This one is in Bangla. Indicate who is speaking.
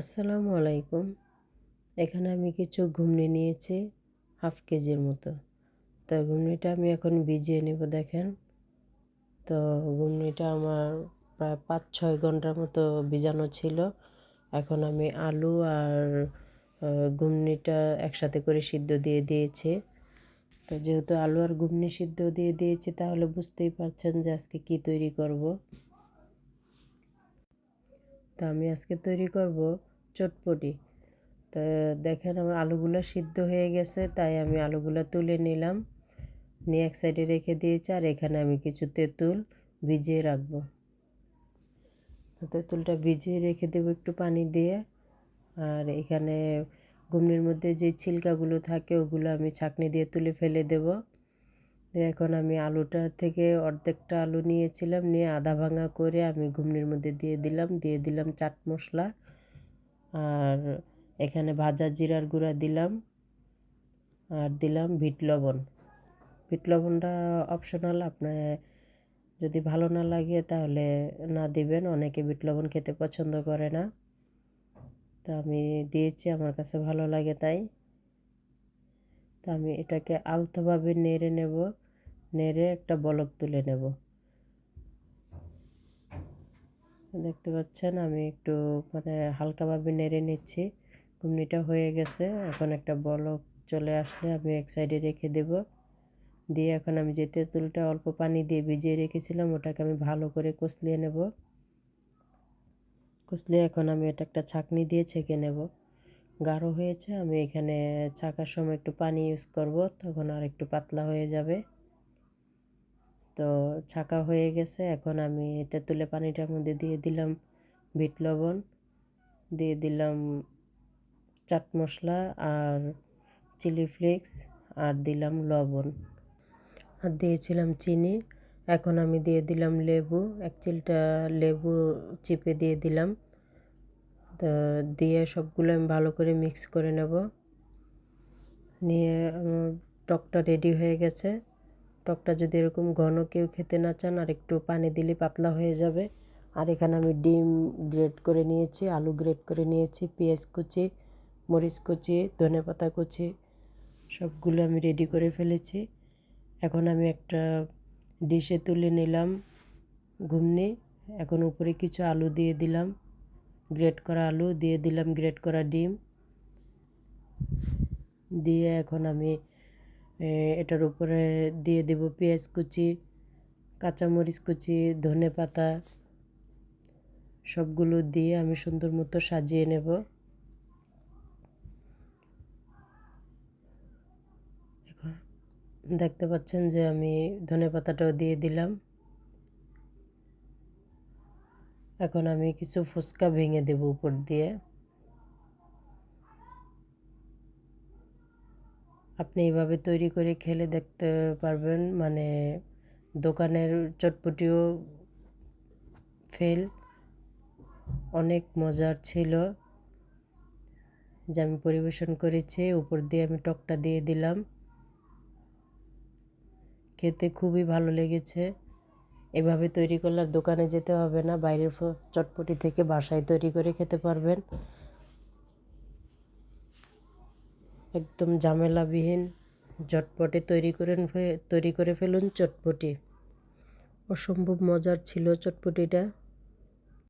Speaker 1: আসসালামু আলাইকুম। এখানে আমি কিছু ঘুমনি নিয়েছি, হাফ কেজির মতো। তো ঘুমনিটা আমি এখন ভিজিয়ে নেব, দেখেন। তো ঘুমনিটা আমার প্রায় পাঁচ ছয় ঘণ্টার মতো ভিজানো ছিল। এখন আমি আলু আর ঘুমনিটা একসাথে করে সিদ্ধ দিয়ে দিয়েছি। তো যেহেতু আলু আর ঘুমনি সিদ্ধ দিয়ে দিয়েছি, তাহলে বুঝতেই পারছেন যে আজকে কী তৈরি করব। তো আমি আজকে তৈরি করব চটপটি। তো দেখেন আমার আলুগুলো সিদ্ধ হয়ে গেছে, তাই আমি আলুগুলো তুলে নিলাম। নিয়ে এক সাইডে রেখে দিয়েছি, আর এখানে আমি কিছু তেঁতুল ভিজিয়ে রাখব। তেঁতুলটা ভিজিয়ে রেখে দেবো একটু পানি দিয়ে। আর এখানে ঘুমনির মধ্যে যে ছিলকাগুলো থাকে, ওগুলো আমি ছাকনি দিয়ে তুলে ফেলে দেবো। এখন আমি আলুটা থেকে অর্ধেকটা আলু নিয়েছিলাম, নিয়ে আধা ভাঙা করে আমি ঘুমনির মধ্যে দিয়ে দিলাম দিয়ে দিলাম চাট মশলা। আর এখানে ভাজা জিরার গুঁড়া দিলাম, আর দিলাম বিট লবণ। বিট লবণটা অপশনাল আপনার যদি ভালো না লাগে তাহলে না দিবেন, অনেকে বিট লবণ খেতে পছন্দ করে না। তো আমি দিয়েছি, আমার কাছে ভালো লাগে তাই। তো আমি এটাকে আলতোভাবে নেড়ে নেব। নেড়ে একটা বলক তুলে নেব। দেখতে পাচ্ছেন আমি একটু মানে হালকাভাবে নেড়ে নিচ্ছি। ঘুমনিটা হয়ে গেছে, এখন একটা বলক চলে আসলে আমি এক সাইডে রেখে দেব। দিয়ে এখন আমি যে তেঁতুলটা অল্প পানি দিয়ে ভিজিয়ে রেখেছিলাম, ওটাকে আমি ভালো করে কষলিয়ে নেব। কষলিয়ে এখন আমি এটা একটা ছাকনি দিয়ে ছেঁকে নেব। গাঢ় হয়েছে, আমি এখানে ছাকার সময় একটু পানি ইউজ করব, তখন আর একটু পাতলা হয়ে যাবে। তো ছাকা হয়ে গেছে। এখন আমি তেঁতুলে পানিটার মধ্যে দিয়ে দিলাম বিট লবণ, দিয়ে দিলাম চাট মশলা আর চিলি ফ্লেক্স আর দিলাম লবণ। আর দিয়েছিলাম চিনি, এখন আমি দিয়ে দিলাম লেবু, এক চিলটা লেবু চিপে দিয়ে দিলাম। তো দিয়ে সবগুলো আমি ভালো করে মিক্স করে নেব। নিয়ে টকটা রেডি হয়ে গেছে। টকটা যদি এরকম ঘন কেউ খেতে না চান, আর একটু পানি দিলে পাতলা হয়ে যাবে। আর এখানে আমি ডিম গ্রেট করে নিয়েছি, আলু গ্রেট করে নিয়েছি, পেঁয়াজ কুচি, মরিচ কুচি, ধনে পাতা কুচি, সবগুলো আমি রেডি করে ফেলেছি। এখন আমি একটা ডিশে তুলে নিলাম ঘুমনি এখন উপরে কিছু আলু দিয়ে দিলাম, গ্রেট করা আলু, দিয়ে দিলাম গ্রেট করা ডিম। দিয়ে এখন আমি এটার উপরে দিয়ে দেব পেঁয়াজ কুচি, কাঁচামরিচ কুচি, ধনে পাতা, সবগুলো দিয়ে আমি সুন্দর মতো সাজিয়ে নেব। এখন দেখতে পাচ্ছেন যে আমি ধনে পাতাটাও দিয়ে দিলাম। এখন আমি কিছু ফুচকা ভেঙে দেব উপর দিয়ে। আপনি এইভাবে তৈরি করে খেলে দেখতে পারবেন মানে দোকানের চটপটিও ফেল। অনেক মজার ছিল। যে আমি পরিবেশন করেছি, উপর দিয়ে আমি টকটা দিয়ে দিলাম। খেতে খুবই ভালো লেগেছে। এভাবে তৈরি করলে দোকানে যেতে হবে না, বাইরের চটপটি থেকে বাসায় তৈরি করে খেতে পারবেন। একদম ঝামেলাবিহীন ঝটপটে তৈরি করেন তৈরি করে ফেলুন চটপটি। অসম্ভব মজার ছিল চটপটিটা।